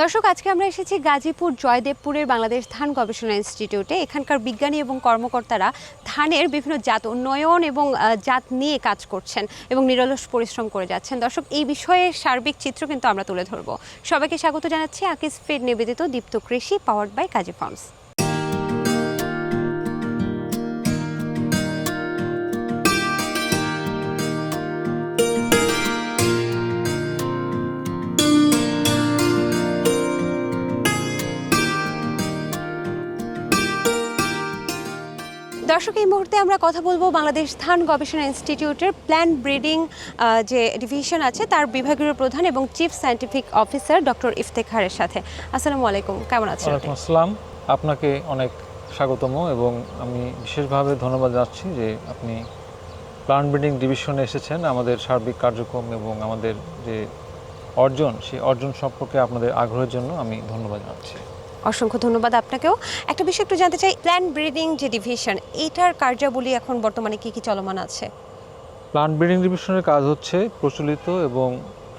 দর্শক, আজকে আমরা এসেছি গাজীপুর জয়দেবপুরের বাংলাদেশ ধান গবেষণা ইনস্টিটিউটে। এখানকার বিজ্ঞানী এবং কর্মকর্তারা ধানের বিভিন্ন জাত উন্নয়ন এবং জাত নিয়ে কাজ করছেন এবং নিরলস পরিশ্রম করে যাচ্ছেন। দর্শক, এই বিষয়ে সার্বিক চিত্র কিন্তু আমরা তুলে ধরব। সবাইকে স্বাগত জানাচ্ছি আকিস ফেড নিবেদিত দীপ্ত কৃষি পাওয়ার্ড বাই কাজী ফার্মস দর্শক, এই মুহূর্তে আমরা কথা বলব বাংলাদেশ ধান গবেষণা ইনস্টিটিউটের প্ল্যান ব্রিডিং যে ডিভিশন আছে, তার বিভাগীয় প্রধান এবং চিফ সায়েন্টিফিক অফিসার ডক্টর ইফতেখারের সাথে। আসসালামু আলাইকুম। কেমন আছেন আসসালাম। আপনাকে অনেক স্বাগতম এবং আমি বিশেষভাবে ধন্যবাদ জানাচ্ছি যে আপনি প্লান্ট ব্রিডিং ডিভিশনে এসেছেন। আমাদের সার্বিক কার্যক্রম এবং আমাদের যে অর্জন, সেই অর্জন সম্পর্কে আপনাদের আগ্রহের জন্য আমি ধন্যবাদ জানাচ্ছি। অসংখ্য ধন্যবাদ আপনাকেও। একটা বিষয় একটু জানতে চাই প্ল্যান্ট ব্রিডিং যে ডিভিশন এটার কার্যাবলী এখন বর্তমানে কি কি চলমান আছে? প্লান্ট ব্রিডিং ডিভিশনের কাজ হচ্ছে প্রচলিত এবং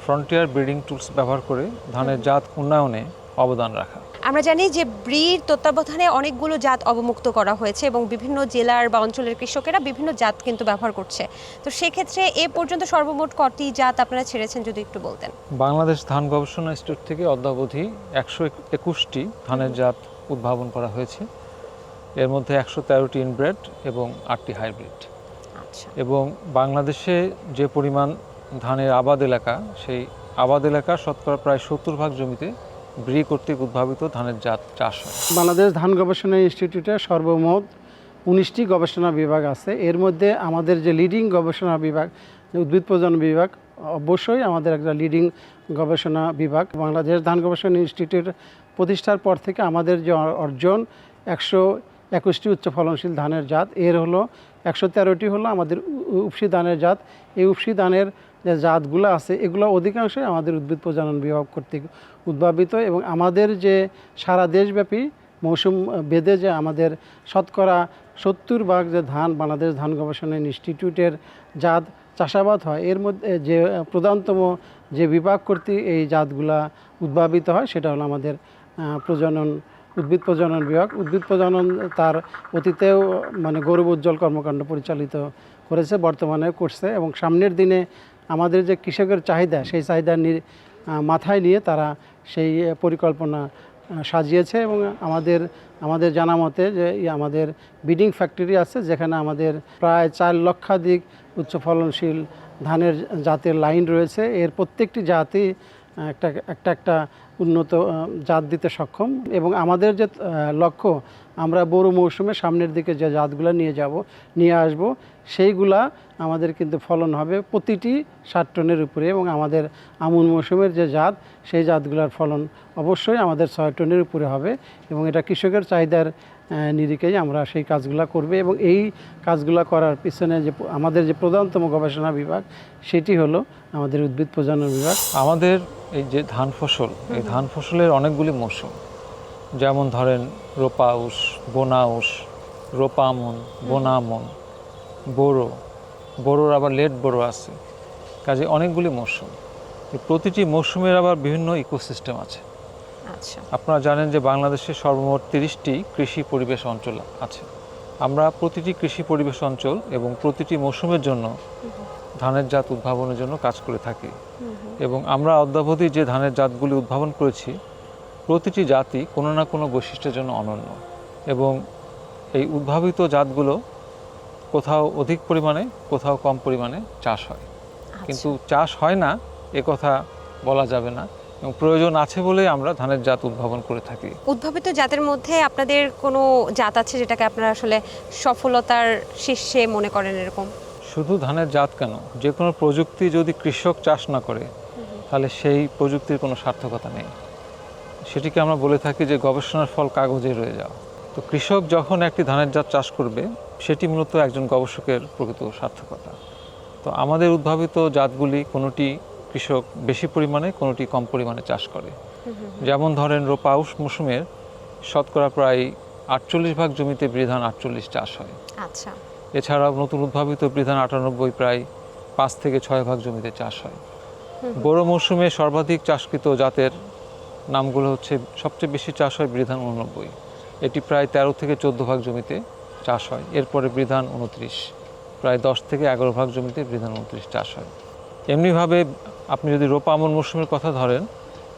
ফ্রন্টিয়ার ব্রিডিং টুলস ব্যবহার করে ধানের জাত উন্নয়নে অবদান রাখা। আমরা জানি যে ব্রির তত্ত্বাবধানে অনেকগুলো জাত অবমুক্ত করা হয়েছে এবং বিভিন্ন জেলার বা অঞ্চলের কৃষকেরা বিভিন্ন জাত কিন্তু ব্যবহার করছে। তো সেক্ষেত্রে এ পর্যন্ত সর্বমোট কটি জাত আপনারা ছেড়েছেন যদি একটু বলতেন? বাংলাদেশ ধান গবেষণা ইনস্টিটিউট থেকে অদ্যাবধি একশো একুশটি ধানের জাত উদ্ভাবন করা হয়েছে। এর মধ্যে একশো তেরোটি ইনব্রেড এবং আটটি হাইব্রিড। আচ্ছা। এবং বাংলাদেশে যে পরিমাণ ধানের আবাদ এলাকা সেই আবাদ এলাকার শতকরা প্রায় সত্তর ভাগ জমিতে ব্রি কর্তৃক উদ্ভাবিত ধানের জাত চাষ হয়। বাংলাদেশ ধান গবেষণা ইনস্টিটিউটে সর্বমোট উনিশটি গবেষণা বিভাগ আছে। এর মধ্যে আমাদের যে লিডিং গবেষণা বিভাগ উদ্ভিদ প্রজনন বিভাগ, অবশ্যই আমাদের একটা লিডিং গবেষণা বিভাগ। বাংলাদেশ ধান গবেষণা ইনস্টিটিউট প্রতিষ্ঠার পর থেকে আমাদের যে অর্জন, একশো একুশটি উচ্চ ফলনশীল ধানের জাত। এর হলো একশো তেরোটি হলো আমাদের উপসি ধানের জাত। এই উপসি ধানের যে জাতগুলো আছে, এগুলো অধিকাংশই আমাদের উদ্ভিদ প্রজনন বিভাগ কর্তৃক উদ্ভাবিত এবং আমাদের যে সারা দেশব্যাপী মৌসুম বেদে যে আমাদের শতকরা সত্তর ভাগ যে ধান বাংলাদেশ ধান গবেষণা ইনস্টিটিউটের জাত চাষাবাদ হয়, এর মধ্যে যে প্রধানতম যে বিভাগ কর্তৃক এই জাতগুলা উদ্ভাবিত হয়, সেটা হলো আমাদের প্রজনন, উদ্ভিদ প্রজনন বিভাগ। উদ্ভিদ প্রজনন তার অতীতেও মানে গৌরব উজ্জ্বল কর্মকাণ্ড পরিচালিত করেছে বর্তমানে করছে এবং সামনের দিনে আমাদের যে কৃষকের চাহিদা সেই চাহিদা মাথায় নিয়ে তারা সেই পরিকল্পনা সাজিয়েছে এবং আমাদের আমাদের জানা মতে যে আমাদের বিডিং ফ্যাক্টরি আছে যেখানে আমাদের প্রায় চার লক্ষাধিক উচ্চ ফলনশীল ধানের জাতের লাইন রয়েছে। এর প্রত্যেকটি আহ, একটা একটা একটা উন্নত জাত দিতে সক্ষম এবং আমাদের যে লক্ষ্য আমরা বড় মৌসুমে সামনের দিকে যে জাতগুলো নিয়ে যাব নিয়ে আসব সেইগুলা আমাদের কিন্তু ফলন হবে প্রতিটি ষাট টনের উপরে এবং আমাদের আমন মৌসুমের যে জাত সেই জাতগুলার ফলন অবশ্যই আমাদের ছয় টনের উপরে হবে এবং এটা কৃষকের চাহিদার নিরিখেই আমরা সেই কাজগুলো করবে এবং এই কাজগুলো করার পিছনে যে আমাদের যে প্রধানতম গবেষণা বিভাগ সেটি হলো আমাদের উদ্ভিদ প্রজনন বিভাগ। আমাদের এই যে ধান ফসল এই ধান ফসলের অনেকগুলি মৌসুম। যেমন ধরেন রোপা উস বোনা উস রোপা আমন বোনা আমন। বোরো বোরোর আবার লেট বোরো আছে। কাজে অনেকগুলি মৌসুম প্রতিটি মৌসুমের আবার বিভিন্ন ইকোসিস্টেম আছে। আচ্ছা। আপনারা জানেন যে বাংলাদেশে সর্বমোট তিরিশটি কৃষি পরিবেশ অঞ্চল আছে। আমরা প্রতিটি কৃষি পরিবেশ অঞ্চল এবং প্রতিটি মৌসুমের জন্য ধানের জাত উদ্ভাবনের জন্য কাজ করে থাকি। এবং আমরা অদ্যাবধি যে ধানের জাতগুলি উদ্ভাবন করেছি প্রতিটি জাতি কোনো না কোনো বৈশিষ্ট্যের জন্য অনন্য। এবং এই উদ্ভাবিত জাতগুলো কোথাও অধিক পরিমাণে কোথাও কম পরিমাণে চাষ হয়। কিন্তু চাষ হয় না এ কথা বলা যাবে না। এবং প্রয়োজন আছে বলেই আমরা ধানের জাত উদ্ভাবন করে থাকি। উদ্ভাবিত জাতের মধ্যে আপনাদের কোনো জাত আছে যেটাকে আপনারা আসলে সফলতার শীর্ষে মনে করেন এরকম? শুধু ধানের জাত কেন? যে কোনো প্রযুক্তি যদি কৃষক চাষ না করে তাহলে সেই প্রযুক্তির কোনো সার্থকতা নেই। সেটিকে আমরা বলে থাকি যে গবেষণার ফল কাগজে রয়ে যাওয়া। তো কৃষক যখন একটি ধানের জাত চাষ করবে সেটি মূলত একজন গবেষকের প্রকৃত সার্থকতা। তো আমাদের উদ্ভাবিত জাতগুলি কোনোটি কৃষক বেশি পরিমাণে কোনোটি কম পরিমাণে চাষ করে। যেমন ধরেন রোপা রোপাউস মৌসুমের শতকরা প্রায় আটচল্লিশ ভাগ জমিতে বৃধান আটচল্লিশ চাষ হয়। আচ্ছা। এছাড়াও নতুন উদ্ভাবিত বিধান আটানব্বই প্রায় পাঁচ থেকে ছয় ভাগ জমিতে চাষ হয়। বড় মৌসুমে সর্বাধিক চাষকৃত জাতের নামগুলো হচ্ছে সবচেয়ে বেশি চাষ হয় বৃধান উননব্বই। এটি প্রায় তেরো থেকে চোদ্দ ভাগ জমিতে চাষ হয়। এরপরে বৃধান উনত্রিশ। প্রায় দশ থেকে এগারো ভাগ জমিতে বৃধান উনত্রিশ চাষ হয়। এমনিভাবে আপনি যদি রোপা আমন মৌসুমের কথা ধরেন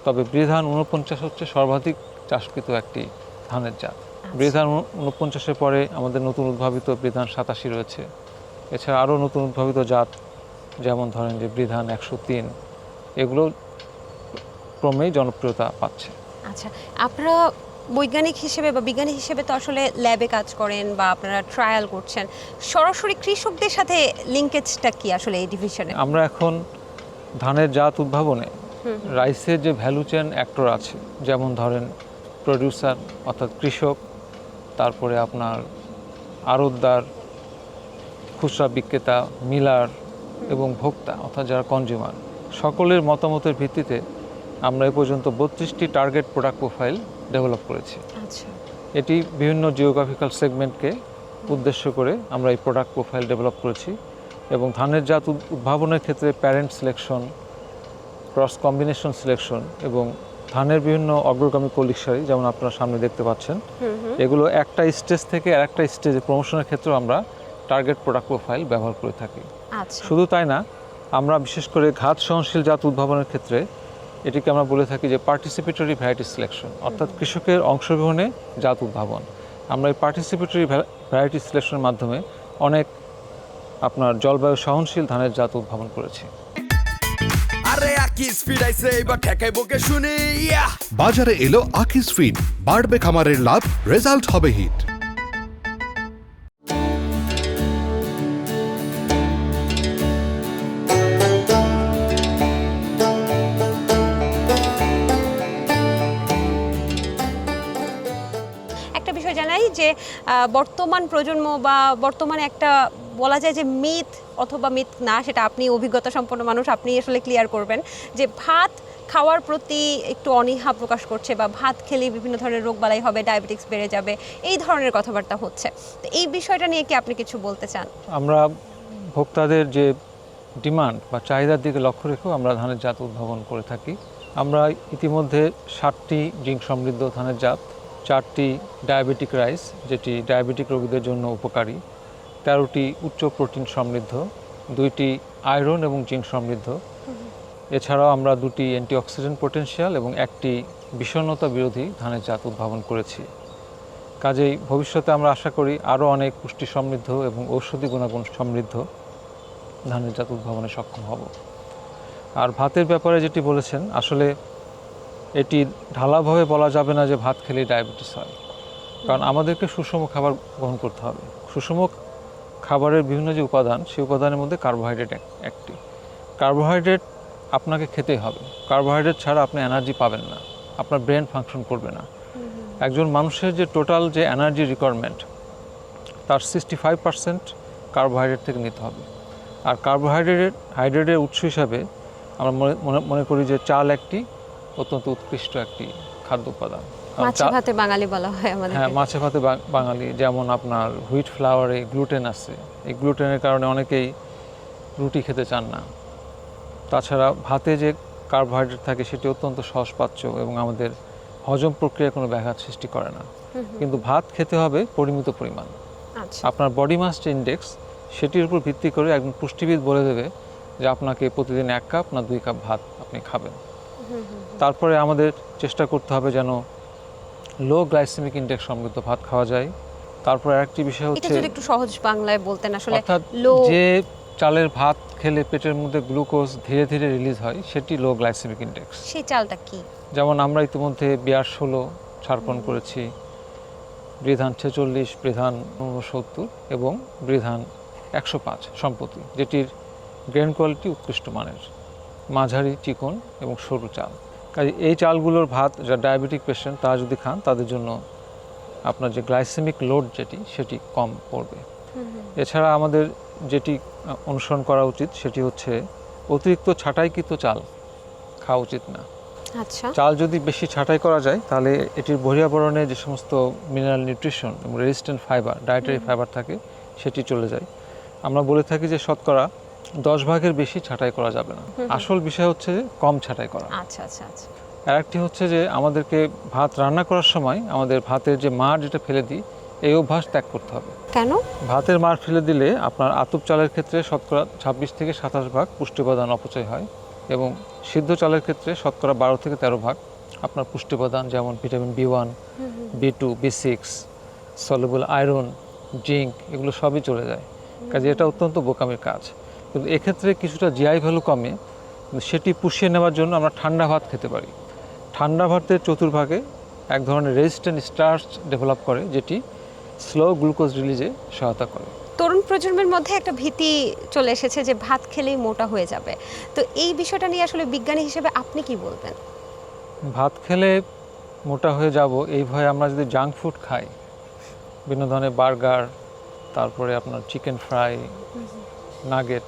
তবে বৃধান উনপঞ্চাশ হচ্ছে সর্বাধিক চাষকৃত একটি ধানের জাত। বৃধান উন- উনপঞ্চাশের পরে আমাদের নতুন উদ্ভাবিত বৃধান সাতাশি রয়েছে। এছাড়া আরও নতুন উদ্ভাবিত জাত যেমন ধরেন যে বৃধান একশো তিন এগুলো ক্রমেই জনপ্রিয়তা পাচ্ছে। আচ্ছা আপনারা বৈজ্ঞানিক হিসেবে বা বিজ্ঞানী হিসেবে তো আসলে ল্যাবে কাজ করেন বা আপনারা ট্রায়াল করছেন। সরাসরি কৃষকদের সাথে লিঙ্কেজটা কি আসলে এই ডিভিশনে আমরা এখন ধানের জাত উদ্ভাবনে রাইসের যে ভ্যালু চেন অ্যাক্টর আছে যেমন ধরেন প্রডিউসার অর্থাৎ কৃষক তারপরে আপনার আড়তদার খুচরা বিক্রেতা মিলার এবং ভোক্তা অর্থাৎ যারা কনজিউমার সকলের মতামতের ভিত্তিতে আমরা এ পর্যন্ত বত্রিশটি টার্গেট প্রোডাক্ট প্রোফাইল ডেভেলপ করেছি। আচ্ছা। এটি বিভিন্ন জিওগ্রাফিক্যাল সেগমেন্টকে উদ্দেশ্য করে আমরা এই প্রোডাক্ট প্রোফাইল ডেভেলপ করেছি এবং ধানের জাত উদ- উদ্ভাবনের ক্ষেত্রে parent selection cross combination selection এবং ধানের বিভিন্ন অগ্রগামী কলিকসারি যেমন আপনারা সামনে দেখতে পাচ্ছেন এগুলো একটা স্টেজ থেকে আর একটা স্টেজে প্রমোশনের ক্ষেত্রেও আমরা টার্গেট প্রোডাক্ট প্রোফাইল ব্যবহার করে থাকি। আচ্ছা। শুধু তাই না আমরা বিশেষ করে ঘাত সহনশীল জাত উদ্ভাবনের ক্ষেত্রে এটিকে আমরা বলে থাকি যে পার্টিসিপেটরি ভ্যারাইটি সিলেকশন অর্থাৎ কৃষকের অংশগ্রহণে জাত উদ্ভাবন আমরা এই পার্টিসিপেটরি ভ্যারাইটি সিলেকশনের মাধ্যমে অনেক আপনার জলবায়ু সহনশীল ধানের জাত উদ্ভাবন করেছি। ইয়া! বাজারে এলো আকিস ফিড বাড়বে খামারের লাভ রেজাল্ট হবে হিট বর্তমান প্রজন্ম বা বর্তমানে একটা বলা যায় যে মিথ অথবা মিথ না, সেটা আপনি অভিজ্ঞতা সম্পন্ন মানুষ, আপনি আসলে ক্লিয়ার করবেন যে ভাত খাওয়ার প্রতি একটু অনীহা প্রকাশ করছে বা ভাত খেলে বিভিন্ন ধরনের রোগবালাই হবে ডায়াবেটিক্স বেড়ে যাবে, এই ধরনের কথাবার্তা হচ্ছে। তো এই বিষয়টা নিয়ে কি আপনি কিছু বলতে চান? আমরা ভোক্তাদের যে ডিমান্ড বা চাহিদার দিকে লক্ষ্য রেখেও আমরা ধানের জাত উদ্ভাবন করে থাকি। আমরা ইতিমধ্যে ষাটটি জিঙ্ক সমৃদ্ধ ধানের জাত চারটি ডায়াবেটিক রাইস, যেটি ডায়াবেটিক রোগীদের জন্য উপকারী। তেরোটি উচ্চ প্রোটিন সমৃদ্ধ, দুইটি আয়রন এবং জিঙ্ক সমৃদ্ধ। এছাড়াও আমরা দুটি অ্যান্টিঅক্সিডেন্ট পোটেনশিয়াল এবং একটি বিষণ্ণতা বিরোধী ধানের জাত উদ্ভাবন করেছি। কাজেই ভবিষ্যতে আমরা আশা করি আরও অনেক পুষ্টি সমৃদ্ধ এবং ঔষধি গুণাগুণ সমৃদ্ধ ধানের জাত উদ্ভাবনে সক্ষম হব। আর ভাতের ব্যাপারে যেটি বলেছেন, আসলে এটি ঢালাভাবে বলা যাবে না যে ভাত খেলেই ডায়াবেটিস হয়। কারণ আমাদেরকে সুষম খাবার গ্রহণ করতে হবে। সুষম খাবারের বিভিন্ন যে উপাদান সেই উপাদানের মধ্যে কার্বোহাইড্রেট একটি। কার্বোহাইড্রেট আপনাকে খেতেই হবে। কার্বোহাইড্রেট ছাড়া আপনি এনার্জি পাবেন না। আপনার ব্রেন ফাংশন করবে না। একজন মানুষের যে টোটাল যে এনার্জি রিকোয়ারমেন্ট তার সিক্সটি ফাইভ পার্সেন্ট কার্বোহাইড্রেট থেকে নিতে হবে। আর কার্বোহাইড্রেট হাইড্রেটের উৎস হিসাবে আমরা মনে মনে মনে করি যে চাল একটি অত্যন্ত উৎকৃষ্ট একটি খাদ্য উপাদান। মাছে ভাতে বাঙালি বলা হয় আমাদের হ্যাঁ মাছে ভাতে বাঙালি যেমন আপনার হুইট ফ্লাওয়ারে গ্লুটেন আছে। এই গ্লুটেনের কারণে অনেকেই রুটি খেতে চান না। তাছাড়া ভাতে যে কার্বোহাইড্রেট থাকে সেটি অত্যন্ত সহজপাচ্য এবং আমাদের হজম প্রক্রিয়ায় কোনো ব্যাঘাত সৃষ্টি করে না। কিন্তু ভাত খেতে হবে পরিমিত পরিমাণ। আচ্ছা। আপনার বডি মাস ইন্ডেক্স সেটির উপর ভিত্তি করে একজন পুষ্টিবিদ বলে দেবে যে আপনাকে প্রতিদিন এক কাপ না দুই কাপ ভাত আপনি খাবেন। তারপরে আমাদের চেষ্টা করতে হবে যেন লো গ্লাইসেমিক ইন্ডেক্স সমৃদ্ধ ভাত খাওয়া যায়। তারপরে আরেকটি বিষয় এটা হচ্ছে যদি একটু সহজ বাংলায় বলতেন আসলে অর্থাৎ লো যে চালের ভাত খেলে পেটের মধ্যে গ্লুকোজ ধীরে ধীরে রিলিজ হয় সেটি লো গ্লাইসেমিক ইন্ডেক্স সেই চালটা কি? যেমন আমরা ইতিমধ্যে বিয়ার ষোলো ছাড়পণ করেছি বৃধান ছেচল্লিশ বৃধান ঊনসত্তর এবং বৃধান একশো পাঁচ সম্পত্তি যেটির গ্রেন কোয়ালিটি উৎকৃষ্ট মানের। মাঝারি চিকন এবং সরু চাল। কাজে এই চালগুলোর ভাত যা ডায়াবেটিক পেশেন্ট তারা যদি খান তাদের জন্য আপনার যে গ্লাইসেমিক লোড যেটি সেটি কম পড়বে। এছাড়া আমাদের যেটি অনুসরণ করা উচিত সেটি হচ্ছে অতিরিক্ত ছাঁটাইকৃত চাল খাওয়া উচিত না। আচ্ছা। চাল যদি বেশি ছাঁটাই করা যায় তাহলে এটির বহিরাবরণে যে সমস্ত মিনারেল নিউট্রিশন এবং রেজিস্ট্যান্ট ফাইবার ডায়েটারি ফাইবার থাকে সেটি চলে যায়। আমরা বলে থাকি যে শতকরা দশ ভাগের বেশি ছাঁটাই করা যাবে না। আসল বিষয় হচ্ছে যে কম ছাঁটাই করা। আচ্ছা আচ্ছা আচ্ছা। আর একটি হচ্ছে যে আমাদেরকে ভাত রান্না করার সময় আমাদের ভাতের যে মার যেটা ফেলে দিই এই অভ্যাস ত্যাগ করতে হবে। কেন? ভাতের মার ফেলে দিলে আপনার আতুপ চালের ক্ষেত্রে শতকরা ছাব্বিশ থেকে সাতাশ ভাগ পুষ্টি উপাদান অপচয় হয় এবং সিদ্ধ চালের ক্ষেত্রে শতকরা বারো থেকে তেরো ভাগ আপনার পুষ্টি উপাদান যেমন vitamin B one B two B six soluble iron zinc এগুলো সবই চলে যায়। কাজে এটা অত্যন্ত বোকামের কাজ। কিন্তু এক্ষেত্রে কিছুটা জিআই ভ্যালু কমে সেটি পুষিয়ে নেওয়ার জন্য আমরা ঠান্ডা ভাত খেতে পারি। ঠান্ডা ভাতের চতুর্ভাগে এক ধরনের রেজিস্ট্যান্ট স্টার্চ ডেভেলপ করে যেটি স্লো গ্লুকোজ রিলিজে সহায়তা করে। তরুণ প্রজন্মের মধ্যে একটা ভীতি চলে এসেছে যে ভাত খেলেই মোটা হয়ে যাবে। তো এই বিষয়টা নিয়ে আসলে বিজ্ঞানী হিসেবে আপনি কি বলবেন? ভাত খেলে মোটা হয়ে যাব এই ভয়ে আমরা যদি জাঙ্ক ফুড খাই বিভিন্ন ধরনের বার্গার তারপরে আপনার চিকেন ফ্রাই নাগেট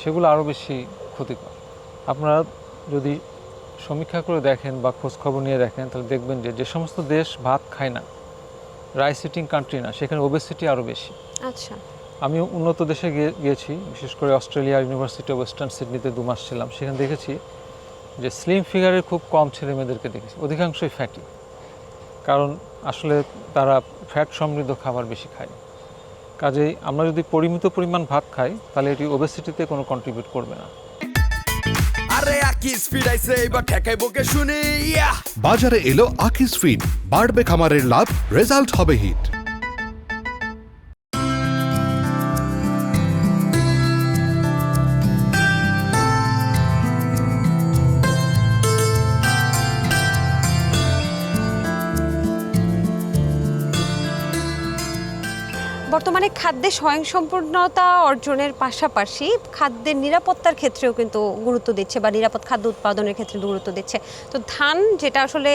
সেগুলো আরও বেশি ক্ষতিকর। আপনারা যদি সমীক্ষা করে দেখেন বা খোঁজখবর নিয়ে দেখেন তাহলে দেখবেন যে যে সমস্ত দেশ ভাত খায় না রাইস সিটিং কান্ট্রি না সেখানে ওবেসিটি আরও বেশি। আচ্ছা। আমি উন্নত দেশে গিয়ে গিয়েছি বিশেষ করে অস্ট্রেলিয়া ইউনিভার্সিটি অফ ওয়েস্টার্ন সিডনিতে দু মাস ছিলাম সেখানে দেখেছি যে স্লিম ফিগারের খুব কম ছেলে মেয়েদেরকে দেখেছি অধিকাংশই ফ্যাটি কারণ আসলে তারা ফ্যাট সমৃদ্ধ খাবার বেশি খায়। কাজেই আমরা যদি পরিমিত পরিমাণ ভাত খাই তাহলে এটি ওবেসিটিতে কোনো কন্ট্রিবিউট করবে না। আরে আকি স্পিড আইছে এবার ঠেকাই বকে শুনি ইয়া! বাজারে এলো আকিস ফিড বাড়বে খামারের লাভ রেজাল্ট হবে হিট বর্তমানে খাদ্যে স্বয়ংসম্পূর্ণতা অর্জনের পাশাপাশি খাদ্যের নিরাপত্তার ক্ষেত্রেও কিন্তু গুরুত্ব দিচ্ছে বা নিরাপদ খাদ্য উৎপাদনের ক্ষেত্রে গুরুত্ব দিচ্ছে। তো ধান যেটা আসলে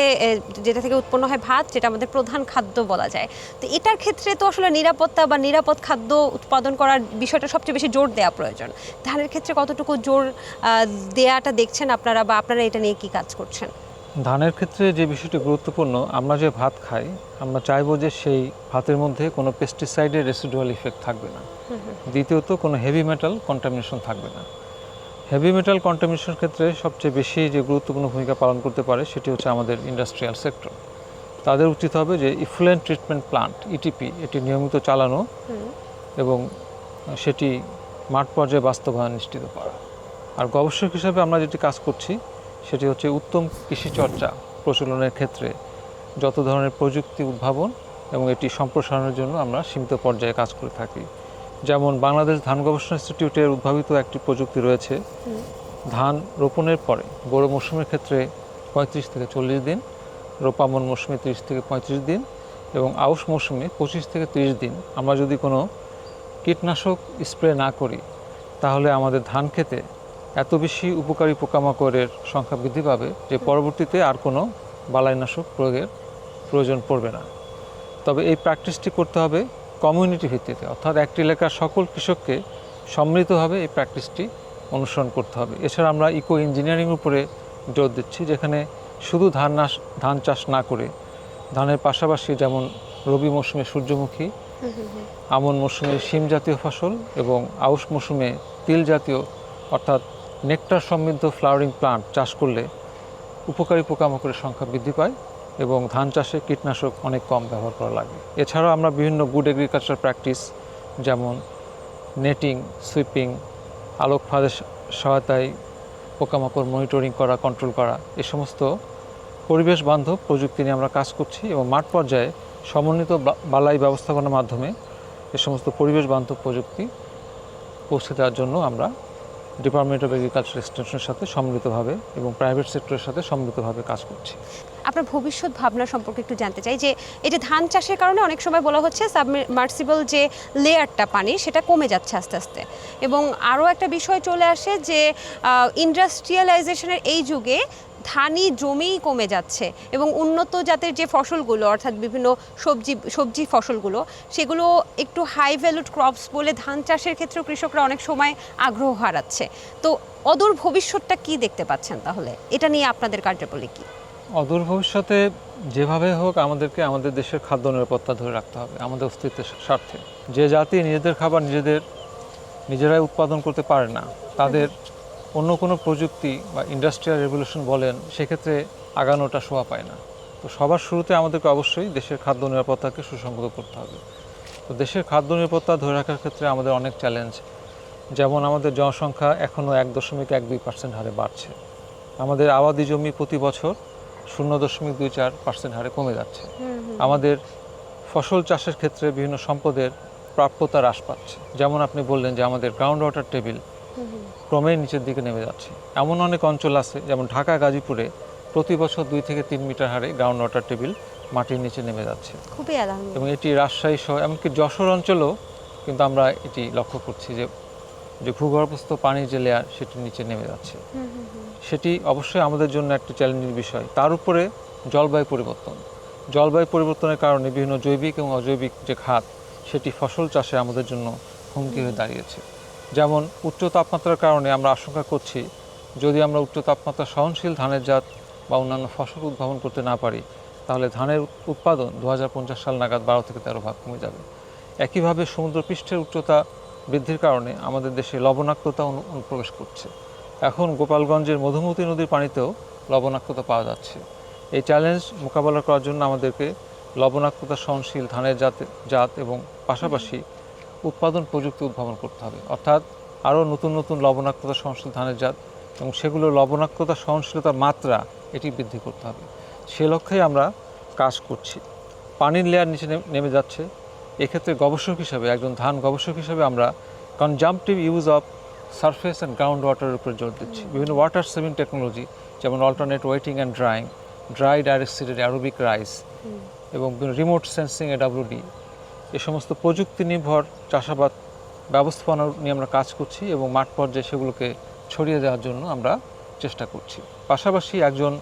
যেটা থেকে উৎপন্ন হয় ভাত, যেটা আমাদের প্রধান খাদ্য বলা যায়। তো এটার ক্ষেত্রে তো আসলে নিরাপত্তা বা নিরাপদ খাদ্য উৎপাদন করার বিষয়টা সবচেয়ে বেশি জোর দেওয়া প্রয়োজন। ধানের ক্ষেত্রে কতটুকু জোর দেয়াটা দেখছেন আপনারা বা আপনারা এটা নিয়ে কি কাজ করছেন? ধানের ক্ষেত্রে যে বিষয়টি গুরুত্বপূর্ণ আমরা যে ভাত খাই আমরা চাইব যে সেই ভাতের মধ্যে কোনো পেস্টিসাইডের রেসিডুয়াল ইফেক্ট থাকবে না। দ্বিতীয়ত কোনো হেভি মেটাল কন্টামিনেশন থাকবে না। হেভি মেটাল কন্টামিনেশনের ক্ষেত্রে সবচেয়ে বেশি যে গুরুত্বপূর্ণ ভূমিকা পালন করতে পারে সেটি হচ্ছে আমাদের ইন্ডাস্ট্রিয়াল সেক্টর তাদের উচিত হবে যে ইফ্লুয়েন্ট ট্রিটমেন্ট প্লান্ট ইটিপি এটি নিয়মিত চালানো এবং সেটি মাঠ পর্যায়ে বাস্তবায়ন নিশ্চিত করা। আর গবেষক হিসাবে আমরা যেটি কাজ করছি সেটি হচ্ছে উত্তম কৃষিচর্চা প্রচলনের ক্ষেত্রে যত ধরনের প্রযুক্তি উদ্ভাবন এবং এটি সম্প্রসারণের জন্য আমরা সীমিত পর্যায়ে কাজ করে থাকি। যেমন বাংলাদেশ ধান গবেষণা ইনস্টিটিউটের উদ্ভাবিত একটি প্রযুক্তি রয়েছে। ধান রোপণের পরে বড় মৌসুমের ক্ষেত্রে পঁয়ত্রিশ থেকে চল্লিশ দিন, রোপামন মৌসুমে তিরিশ থেকে পঁয়ত্রিশ দিন এবং আউশ মৌসুমে পঁচিশ থেকে তিরিশ দিন। আমরা যদি কোনো কীটনাশক স্প্রে না করি, তাহলে আমাদের ধান খেতে এত বেশি উপকারী পোকামাকড়ের সংখ্যা বৃদ্ধি পাবে যে পরবর্তীতে আর কোনো বালাইনাশক প্রয়োগের প্রয়োজন পড়বে না। তবে এই প্র্যাকটিসটি করতে হবে কমিউনিটি ভিত্তিতে। অর্থাৎ একটি এলাকার সকল কৃষককে সম্মিলিতভাবে এই প্র্যাকটিসটি অনুসরণ করতে হবে। এছাড়া আমরা ইকো ইঞ্জিনিয়ারিং উপরে জোর দিচ্ছি যেখানে শুধু ধান নাশ ধান চাষ না করে ধানের পাশাপাশি যেমন রবি মৌসুমে সূর্যমুখী আমন মৌসুমে শিম জাতীয় ফসল এবং আউশ মৌসুমে তিল জাতীয় অর্থাৎ নেকটার সমৃদ্ধ ফ্লাওয়ারিং প্লান্ট চাষ করলে উপকারী পোকামাকড়ের সংখ্যা বৃদ্ধি পায় এবং ধান চাষে কীটনাশক অনেক কম ব্যবহার করা লাগে। এছাড়াও আমরা বিভিন্ন গুড এগ্রিকালচার প্র্যাকটিস যেমন নেটিং সুইপিং আলোক ফাঁদের সহায়তায় পোকামাকড় মনিটরিং করা কন্ট্রোল করা, এ সমস্ত পরিবেশ বান্ধব প্রযুক্তি নিয়ে আমরা কাজ করছি এবং মাঠ পর্যায়ে সমন্বিত বালাই ব্যবস্থাপনার মাধ্যমে এ সমস্ত পরিবেশ বান্ধব প্রযুক্তি পৌঁছে দেওয়ার জন্য আমরা ডিপার্টমেন্ট অফ এগ্রিকালচার এক্সটেনশনের সাথে সম্মিলিতভাবে এবং প্রাইভেট সেক্টরের সাথে সম্মিলিতভাবে কাজ করছি। আপনার ভবিষ্যৎ ভাবনা সম্পর্কে একটু জানতে চাই যে, এই যে ধান চাষের কারণে অনেক সময় বলা হচ্ছে সাবমার্সিবল যে লেয়ারটা পানি, সেটা কমে যাচ্ছে আস্তে আস্তে। এবং আরও একটা বিষয় চলে আসে যে ইন্ডাস্ট্রিয়ালাইজেশনের এই যুগে ধানই জমিই কমে যাচ্ছে এবং উন্নত জাতের যে ফসলগুলো, অর্থাৎ বিভিন্ন সবজি সবজি ফসলগুলো, সেগুলো একটু হাই ভ্যালুড ক্রপস বলে ধান চাষের ক্ষেত্রেও কৃষকরা অনেক সময় আগ্রহ হারাচ্ছে। তো অদূর ভবিষ্যৎটা কি দেখতে পাচ্ছেন তাহলে? এটা নিয়ে আপনাদের কার্যবলী কি? অদূর ভবিষ্যতে যেভাবে হোক আমাদেরকে আমাদের দেশের খাদ্য নিরাপত্তা ধরে রাখতে হবে, আমাদের অস্তিত্বের স্বার্থে। যে জাতি নিজেদের খাবার নিজেদের, নিজেরাই উৎপাদন করতে পারে না, তাদের অন্য কোনো প্রযুক্তি বা ইন্ডাস্ট্রিয়াল রেভলিউশন বলেন সেক্ষেত্রে আগানোটা শোয়া পায় না। তো সবার শুরুতে আমাদেরকে অবশ্যই দেশের খাদ্য নিরাপত্তাকে সুসংহত করতে হবে। তো দেশের খাদ্য নিরাপত্তা ধরে রাখার ক্ষেত্রে আমাদের অনেক চ্যালেঞ্জ যেমন আমাদের জনসংখ্যা এখনও এক দশমিক এক দুই পার্সেন্ট হারে বাড়ছে। আমাদের আবাদি জমি প্রতি বছর শূন্য দশমিক দুই চার পার্সেন্ট হারে কমে যাচ্ছে। আমাদের ফসল চাষের ক্ষেত্রে বিভিন্ন সম্পদের প্রাপ্যতা হ্রাস পাচ্ছে। যেমন আপনি বললেন যে আমাদের গ্রাউন্ড ওয়াটার টেবিল ক্রমেই নিচের দিকে নেমে যাচ্ছে। এমন অনেক অঞ্চল আছে যেমন ঢাকা গাজীপুরে প্রতি বছর দুই থেকে তিন মিটার হারে গ্রাউন্ড ওয়াটার টেবিল মাটির নিচে নেমে যাচ্ছে। খুবই এবং এটি রাজশাহী সহ এমনকি যশোর অঞ্চলেও কিন্তু আমরা এটি লক্ষ্য করছি যে যে ভূগর্ভস্থ পানির যে লেয়ার সেটি নিচে নেমে যাচ্ছে। সেটি অবশ্যই আমাদের জন্য একটা চ্যালেঞ্জিং বিষয়। তার উপরে জলবায়ু পরিবর্তন। জলবায়ু পরিবর্তনের কারণে বিভিন্ন জৈবিক এবং অজৈবিক যে খাত সেটি ফসল চাষে আমাদের জন্য হুমকি হয়ে দাঁড়িয়েছে। যেমন উচ্চ তাপমাত্রার কারণে আমরা আশঙ্কা করছি যদি আমরা উচ্চ তাপমাত্রা সহনশীল ধানের জাত বা অন্যান্য ফসল উদ্ভাবন করতে না পারি, তাহলে ধানের উৎপাদন দু হাজার পঞ্চাশ সাল নাগাদ বারো থেকে তেরো ভাগ কমে যাবে। একইভাবে সমুদ্রপৃষ্ঠের উচ্চতা বৃদ্ধির কারণে আমাদের দেশে লবণাক্ততা অনু- অনুপ্রবেশ করছে। এখন গোপালগঞ্জের মধুমতি নদীর পানিতেও লবণাক্ততা পাওয়া যাচ্ছে। এই চ্যালেঞ্জ মোকাবেলা করার জন্য আমাদেরকে লবণাক্ততা সহনশীল ধানের জাত জাত এবং পাশাপাশি উৎপাদন প্রযুক্তি উদ্ভাবন করতে হবে। অর্থাৎ আরও নতুন নতুন লবণাক্ততা সহনশীল ধানের জাত এবং সেগুলো লবণাক্ততা সহনশীলতার মাত্রা এটি বৃদ্ধি করতে হবে। সে লক্ষ্যেই আমরা কাজ করছি। পানির লেয়ার নিচে নেমে- যাচ্ছে। এক্ষেত্রে গবেষক হিসাবে একজন ধান গবেষক হিসাবে আমরা consumptive use of surface and ground ওয়াটারের উপর জোর দিচ্ছি। বিভিন্ন ওয়াটার সেভিং টেকনোলজি যেমন alternate wetting and drying dry direct seeded aerobic rice এবং রিমোট সেন্সিং এডাব্লিউডি এ সমস্ত প্রযুক্তি নির্ভর চাষাবাদ ব্যবস্থাপনা নিয়ে আমরা কাজ করছি এবং মাঠ পর্যায়ে সেগুলোকে ছড়িয়ে দেওয়ার জন্য আমরা চেষ্টা করছি। পাশাপাশি একজন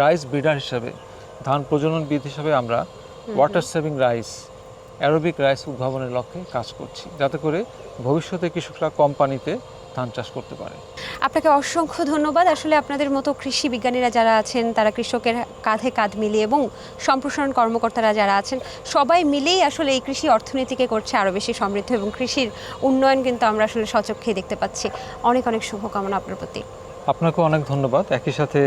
রাইস ব্রিডার হিসাবে ধান প্রজননবিদ হিসাবে আমরা water saving rice aerobic rice উদ্ভাবনের লক্ষ্যে কাজ করছি। যাতে করে ভবিষ্যতে কৃষকরা কম পানিতে ধান চাষ করতে পারে। আপনাকে অসংখ্য ধন্যবাদ। আসলে আপনাদের মতো কৃষি বিজ্ঞানীরা যারা আছেন তারা কৃষকের কাঁধে কাঁধ মিলিয়ে এবং সম্প্রসারণ কর্মকর্তারা যারা আছেন সবাই মিলেই আসলে এই কৃষি অর্থনীতিকে করছে আরও বেশি সমৃদ্ধ এবং কৃষির উন্নয়ন কিন্তু আমরা আসলে সচক্ষে দেখতে পাচ্ছি। অনেক অনেক শুভকামনা আপনার প্রতি। আপনাকে অনেক ধন্যবাদ। একই সাথে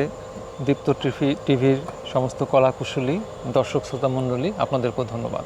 দীপ্ত টিভি টিভির সমস্ত কলাকুশলী দর্শক শ্রোতা মণ্ডলী আপনাদেরকেও ধন্যবাদ।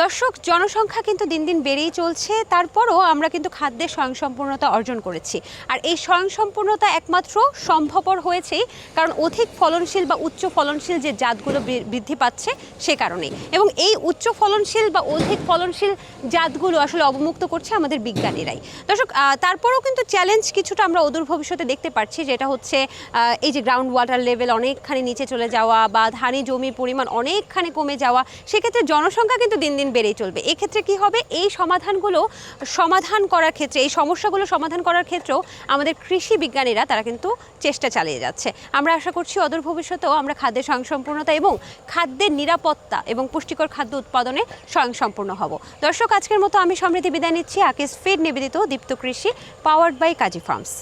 দর্শক, জনসংখ্যা কিন্তু দিন দিন বেড়েই চলছে। তারপরও আমরা কিন্তু খাদ্যে স্বয়ংসম্পূর্ণতা অর্জন করেছি। আর এই স্বয়ংসম্পূর্ণতা একমাত্র সম্ভবপর হয়েছেই, কারণ অধিক ফলনশীল বা উচ্চ ফলনশীল যে জাতগুলো বৃদ্ধি পাচ্ছে সে কারণেই এবং এই উচ্চ ফলনশীল বা অধিক ফলনশীল জাতগুলো আসলে অবমুক্ত করছে আমাদের বিজ্ঞানীরাই। দর্শক তারপরেও কিন্তু চ্যালেঞ্জ কিছুটা আমরা অদূর ভবিষ্যতে দেখতে পাচ্ছি, যেটা হচ্ছে এই যে গ্রাউন্ড ওয়াটার লেভেল অনেকখানি নিচে চলে যাওয়া বা ধানি জমির পরিমাণ অনেকখানি কমে যাওয়া, সেক্ষেত্রে জনসংখ্যা কিন্তু দিন দিন দিন বেড়েই চলবে। এক্ষেত্রে কি হবে? এই সমাধানগুলো সমাধান করার ক্ষেত্রে, এই সমস্যাগুলো সমাধান করার ক্ষেত্রেও আমাদের কৃষি বিজ্ঞানীরা তারা কিন্তু চেষ্টা চালিয়ে যাচ্ছে। আমরা আশা করছি অদূর ভবিষ্যতেও আমরা খাদ্যের স্বয়ংসম্পূর্ণতা এবং খাদ্যের নিরাপত্তা এবং পুষ্টিকর খাদ্য উৎপাদনে স্বয়ংসম্পূর্ণ হব। দর্শক, আজকের মতো আমি সমৃদ্ধি বিদায় নিচ্ছি। আকিস ফিড নিবেদিত দীপ্ত কৃষি পাওয়ার্ড বাই কাজী ফার্মস।